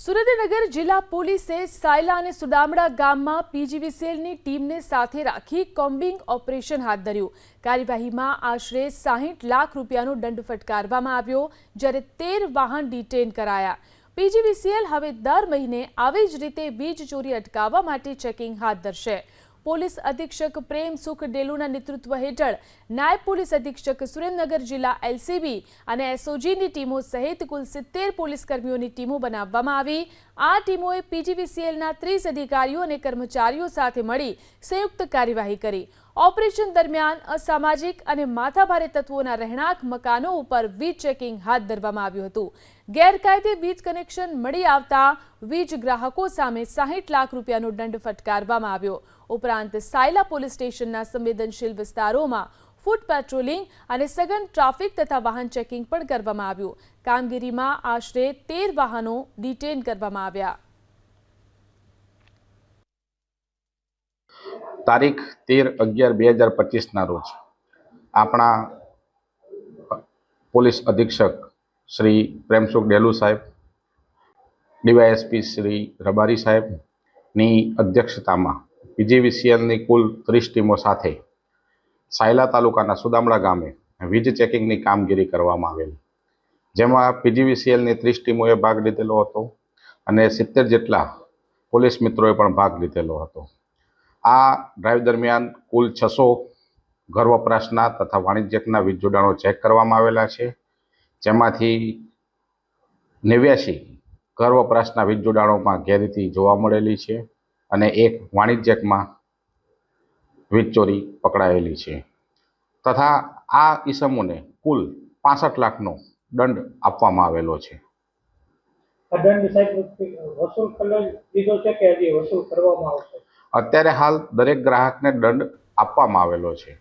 સુરેન્દ્રનગર જિલ્લા પોલીસે સાયલા અને સુદામડા ગામમાં પીજીવીસીએલની ટીમને સાથે રાખી કોમ્બિંગ ઓપરેશન હાથ ધર્યું. કાર્યવાહીમાં આશરે સાહીઠ લાખ રૂપિયાનો દંડ ફટકારવામાં આવ્યો, જ્યારે તેર વાહન ડિટેન કરાયા. પીજીવીસીએલ હવે દર મહિને આવી જ રીતે વીજ ચોરી અટકાવવા માટે ચેકિંગ હાથ ધરશે. પોલીસ અધિક્ષક પ્રેમ સુખ ડેલુના નેતૃત્વ હેઠળ નાયબ પોલીસ અધિક્ષક સુરેન્દ્રનગર જિલ્લા એલસીબી અને એસઓજીની ટીમો સહિત કુલ સિત્તેર પોલીસ કર્મીઓની ટીમો બનાવવામાં આવી. આ ટીમોએ પીજીવીસીએલના ત્રીસ અધિકારીઓ અને કર્મચારીઓ સાથે મળી સંયુક્ત કાર્યવાહી કરી. ઓપરેશન દરમિયાન અસામાજિક અને માથાભારે તત્વોના રહેણાંક મકાનો ઉપર વીજ ચેકિંગ હાથ ધરવામાં આવ્યું હતું. ગેરકાયદે વીજ કનેક્શન મળી આવતા વીજ ગ્રાહકો સામે સાહીઠ લાખ રૂપિયાનો દંડ ફટકારવામાં આવ્યો. ઉપરાંત સાયલા પોલીસ સ્ટેશનના સંવેદનશીલ વિસ્તારોમાં ફૂટ પેટ્રોલિંગ અને સઘન ટ્રાફિક તથા વાહન ચેકિંગ પણ કરવામાં આવ્યું. કામગીરીમાં આશરે તેર વાહનો ડિટેન કરવામાં આવ્યા. તારીખ તેર અગિયાર બે હજાર પચીસના રોજ આપણા પોલીસ અધિક્ષક શ્રી પ્રેમસુખ ડેલુ સાહેબ, ડીવાયએસપી શ્રી રબારી સાહેબની અધ્યક્ષતામાં પીજીવીસીએલની કુલ ત્રીસ ટીમો સાથે સાયલા તાલુકાના સુદામડા ગામે વીજ ચેકિંગની કામગીરી કરવામાં આવેલી. જેમાં પીજીવીસીએલની ત્રીસ ટીમોએ ભાગ લીધેલો હતો અને સિત્તેર જેટલા પોલીસ મિત્રોએ પણ ભાગ લીધેલો હતો. આ ડ્રાઈવ દરમિયાન કુલ છસો ઘર વપરાશના તથા વાણિજ્યકના વીજ જોડાણો ચેક કરવામાં આવેલા છે. જેમાંથી નેવ્યાસી ઘર વપરાશના વીજ જોડાણોમાં ગેરરીતિ જોવા મળેલી છે અને એક વાણિજ્યકમાં વીજ ચોરી પકડાયેલી છે. તથા આ ઈસમોને કુલ પાસઠ લાખનો દંડ આપવામાં આવેલો છે. દંડ સાહેબ વસૂલ કરવામાં આવશે? અત્યારે હાલ દરેક ગ્રાહકને દંડ આપવામાં આવેલો છે.